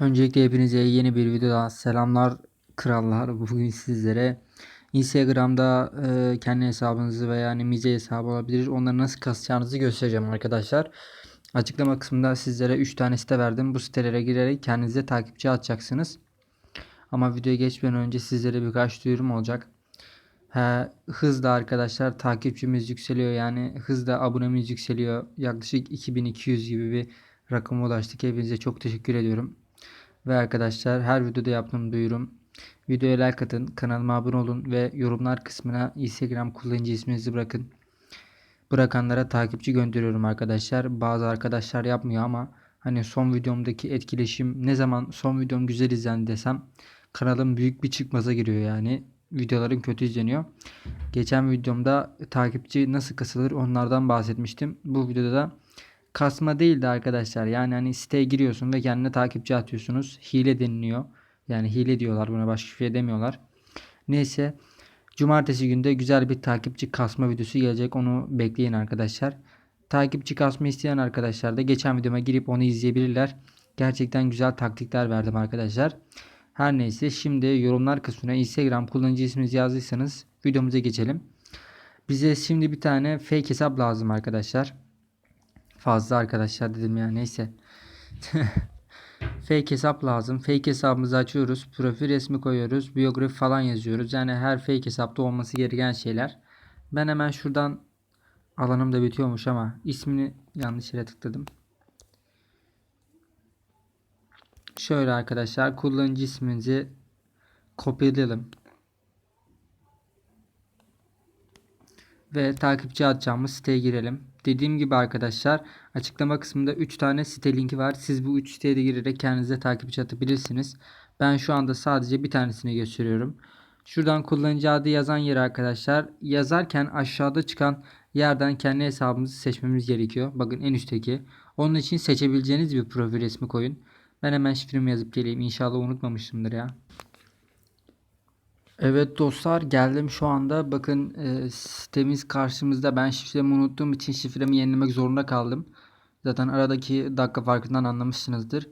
Öncelikle hepinize yeni bir videodan selamlar krallar. Bugün sizlere Instagram'da e, kendi hesabınızı veya yani mize hesabı olabilir. Onları nasıl kasacağınızı göstereceğim arkadaşlar. Açıklama kısmında sizlere 3 tane site verdim. Bu sitelere girerek kendinize takipçi atacaksınız. Ama videoya geçmeden önce sizlere birkaç duyurum olacak. He, hızla arkadaşlar takipçimiz yükseliyor. Yani hızla abonemiz yükseliyor. Yaklaşık 2200 gibi bir rakama ulaştık. Hepinize çok teşekkür ediyorum. Ve arkadaşlar her videoda yaptığım duyurum. Videoya like atın, kanalıma abone olun ve yorumlar kısmına Instagram kullanıcı isminizi bırakın. Bırakanlara takipçi gönderiyorum arkadaşlar. Bazı arkadaşlar yapmıyor ama hani son videomdaki etkileşim ne zaman son videom güzel izlendi desem kanalım büyük bir çıkmaza giriyor yani. Videolarım kötü izleniyor. Geçen videomda takipçi nasıl kasılır onlardan bahsetmiştim. Bu videoda da kasma değil de arkadaşlar. Yani hani siteye giriyorsun ve kendine takipçi atıyorsunuz. Hile deniliyor. Yani hile diyorlar buna başka bir şey demiyorlar. Neyse. Cumartesi günde güzel bir takipçi kasma videosu gelecek. Onu bekleyin arkadaşlar. Takipçi kasma isteyen arkadaşlar da geçen videoma girip onu izleyebilirler. Gerçekten güzel taktikler verdim arkadaşlar. Her neyse şimdi yorumlar kısmına Instagram kullanıcı isminizi yazdıysanız videomuza geçelim. Bize şimdi bir tane fake hesap lazım arkadaşlar. Fazla arkadaşlar dedim ya neyse. fake hesap lazım. Fake hesabımızı açıyoruz. Profil resmi koyuyoruz. Biyografi falan yazıyoruz. Yani her fake hesapta olması gereken şeyler. Ben hemen şuradan alanım da bitiyormuş ama ismini yanlış yere tıkladım. Şöyle arkadaşlar kullanıcı isminizi kopyalayalım. Ve takipçi atacağımız siteye girelim. Dediğim gibi arkadaşlar açıklama kısmında 3 tane site linki var. Siz bu 3 siteye de girerek kendinize takipçi atabilirsiniz. Ben şu anda sadece bir tanesini gösteriyorum. Şuradan kullanıcı adı yazan yere arkadaşlar yazarken aşağıda çıkan yerden kendi hesabımızı seçmemiz gerekiyor. Bakın en üstteki. Onun için seçebileceğiniz bir profil resmi koyun. Ben hemen şifremi yazıp geleyim. İnşallah unutmamışımdır ya. Evet dostlar geldim şu anda. Bakın e, sitemiz karşımızda. Ben şifremi unuttuğum için şifremi yenilemek zorunda kaldım. Zaten aradaki dakika farkından anlamışsınızdır.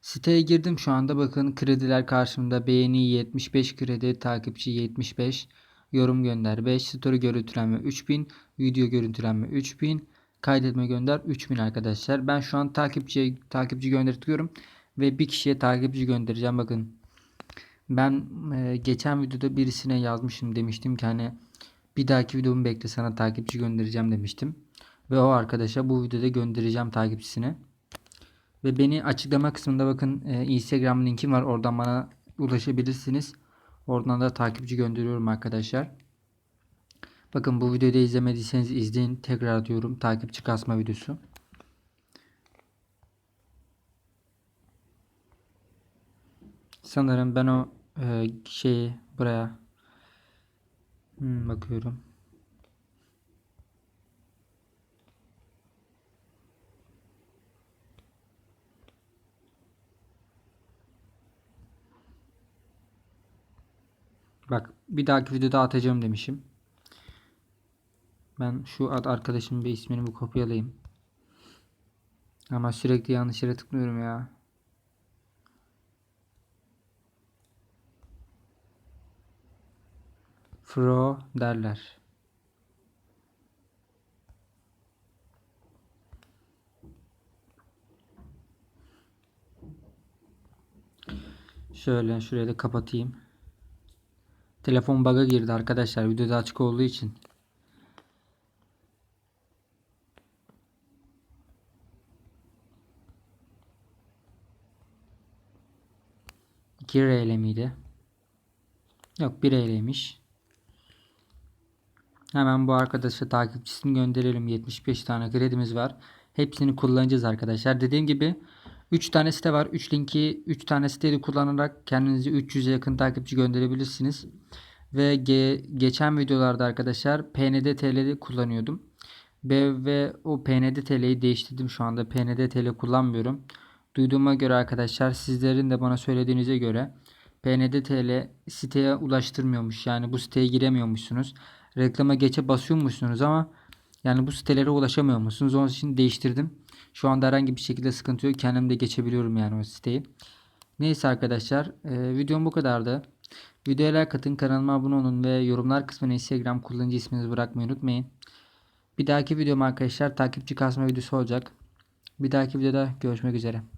Siteye girdim şu anda. Bakın krediler karşımda. Beğeni 75 kredi, takipçi 75, yorum gönder 5, story görüntülenme 3000, video görüntülenme 3000, kaydetme gönder 3000 arkadaşlar. Ben şu an takipçiye takipçi gönderiyorum ve bir kişiye takipçi göndereceğim. Bakın ben e, geçen videoda birisine yazmışım demiştim ki hani bir dahaki videomu bekle sana takipçi göndereceğim demiştim. Ve o arkadaşa bu videoda göndereceğim takipçisine. Ve beni açıklama kısmında bakın e, Instagram linkim var. Oradan bana ulaşabilirsiniz. Oradan da takipçi gönderiyorum arkadaşlar. Bakın bu videoyu da izlemediyseniz izleyin. Tekrar diyorum takipçi kasma videosu. Sanırım ben o e, şeyi buraya hmm, bakıyorum. Bak bir dahaki videoda atacağım demişim. Ben şu ad arkadaşımın bir ismini bu kopyalayayım. Ama sürekli yanlış yere tıklıyorum ya. Fro derler. Şöyle şuraya da kapatayım. Telefon bug'a girdi arkadaşlar videoda açık olduğu için. İki RL miydi? Yok bir RL'ymiş. Hemen bu arkadaşa takipçisini gönderelim. 75 tane kredimiz var. Hepsini kullanacağız arkadaşlar. Dediğim gibi 3 tane site var. 3 linki 3 tane siteyi kullanarak kendinize 300'e yakın takipçi gönderebilirsiniz. Ve ge geçen videolarda arkadaşlar PND TL'de kullanıyordum. Ve, ve o PND TL'yi değiştirdim şu anda. PND TL kullanmıyorum. Duyduğuma göre arkadaşlar sizlerin de bana söylediğinize göre PND TL siteye ulaştırmıyormuş. Yani bu siteye giremiyormuşsunuz. Reklama geçe basıyormuşsunuz ama yani bu sitelere ulaşamıyormuşsunuz. Onun için değiştirdim. Şu anda herhangi bir şekilde sıkıntı yok. Kendim de geçebiliyorum yani o siteyi. Neyse arkadaşlar e, videom bu kadardı. Videoya like atın kanalıma abone olun ve yorumlar kısmına instagram kullanıcı isminizi bırakmayı unutmayın. Bir dahaki videom arkadaşlar takipçi kasma videosu olacak. Bir dahaki videoda görüşmek üzere.